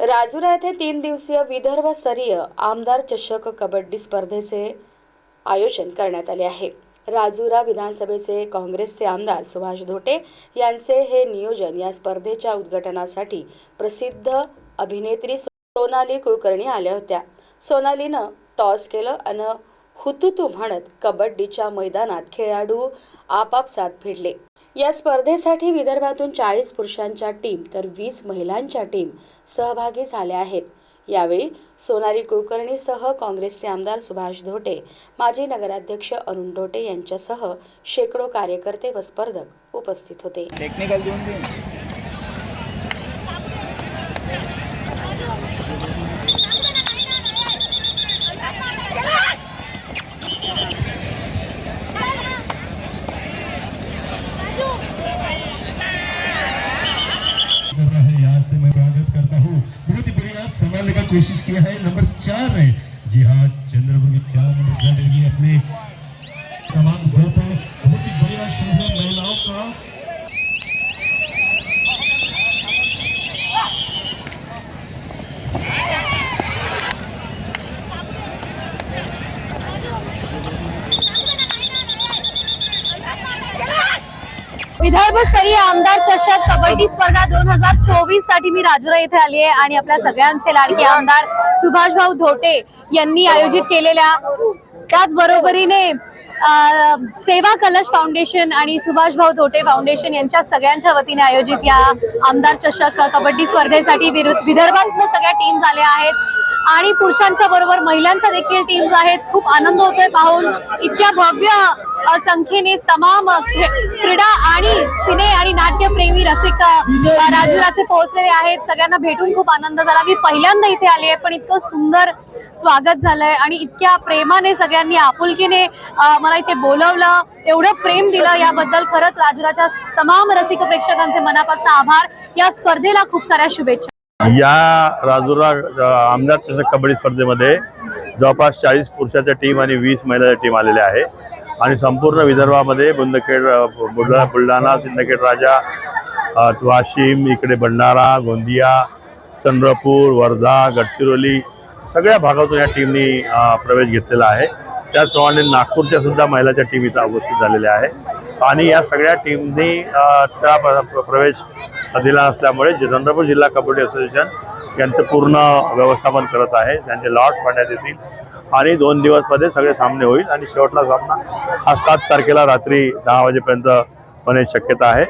राजुरा येथे तीन दिवसीय विदर्भ स्तरीय आमदार चषक कबड्डी स्पर्धेचे आयोजन करण्यात आले आहे. राजुरा विधानसभेचे काँग्रेसचे आमदार सुभाष धोटे यांचे हे नियोजन या स्पर्धेच्या उद्घाटनासाठी प्रसिद्ध अभिनेत्री सोनाली कुलकर्णी आल्या होत्या. सोनालीनं टॉस केलं आणि हुतुतू म्हणत कबड्डीच्या मैदानात खेळाडू आपापसात भिडले. या स्पर्धेसाठी विदर्भातून चाळीस पुरुषांच्या टीम तर वीस महिलांच्या टीम सहभागी झाल्या आहेत. यावेळी सोनाली कुलकर्णीसह काँग्रेसचे आमदार सुभाष धोटे माजी नगराध्यक्ष अरुण धोटे यांच्यासह शेकडो कार्यकर्ते व स्पर्धक उपस्थित होते. टेक्निकल कोशिश किया है नंबर चार है। जी हाँ चंद्रपुर की चार नंबर अपने विदर्भ स्तरीय आमदार चषक कबड्डी स्पर्धा दोन हजार चोवीससाठी मी राजुरा येथे आली आहे आणि आपल्या सगळ्यांचे लाडके आमदार सुभाषभाऊ धोटे यांनी आयोजित केलेल्या त्याचबरोबरीने सेवा कलश फाउंडेशन आणि सुभाषभाऊ धोटे फाउंडेशन यांच्या सगळ्यांच्या वतीने आयोजित या आमदार चषक कबड्डी स्पर्धेसाठी विरुद्ध विदर्भातल्या सगळ्या टीम झाल्या आहेत. आणि पुरुषांच्या बरोबर महिलांच्या देखील टीम्स आहेत. खूप आनंद होतोय पाहून. इतक्या भव्य संख्येने तमाम क्रीडा आणि सिने आणि नाट्यप्रेमी रसिक राजुराचे पोहोचलेले आहेत. सगळ्यांना भेटून खूप आनंद झाला. मी पहिल्यांदा इथे आले आहे पण इतकं सुंदर स्वागत झालंय आणि इतक्या प्रेमाने सगळ्यांनी आपुलकीने मला इथे बोलवलं. एवढं प्रेम दिलं याबद्दल. खरंच राजुराच्या तमाम रसिक प्रेक्षकांचे मनापासून आभार. या स्पर्धेला खूप साऱ्या शुभेच्छा. या राजुरा आमदार चषक कबड्डी स्पर्धेमध्ये जवळपास चाळीस पुरुषाच्या टीम आणि वीस महिलाच्या टीम आलेल्या आहे. आणि संपूर्ण विदर्भामध्ये बुंदखेड बुलढाणा बुलढाणा सिंदखेड राजा वाशिम इकडे भंडारा गोंदिया चंद्रपूर वर्धा गडचिरोली सगळ्या भागातून या टीमनी प्रवेश घेतलेला आहे. त्याचप्रमाणे नागपूरच्या सुद्धा महिलाच्या टीम इथं उपस्थित झालेल्या आहे आणि या सगळ्या टीमनी त्या प्रवेश दिला असल्यामुळे जे चंद्रपूर जिल्हा कबड्डी असोसिएशन यांचं पूर्ण व्यवस्थापन करत आहे. त्यांचे लॉट पाडण्यात येतील. आणि दोन दिवसमध्ये सगळे सामने होईल. आणि शेवटला सामना हा सात तारखेला रात्री दहा वाजेपर्यंत होण्याची शक्यता आहे.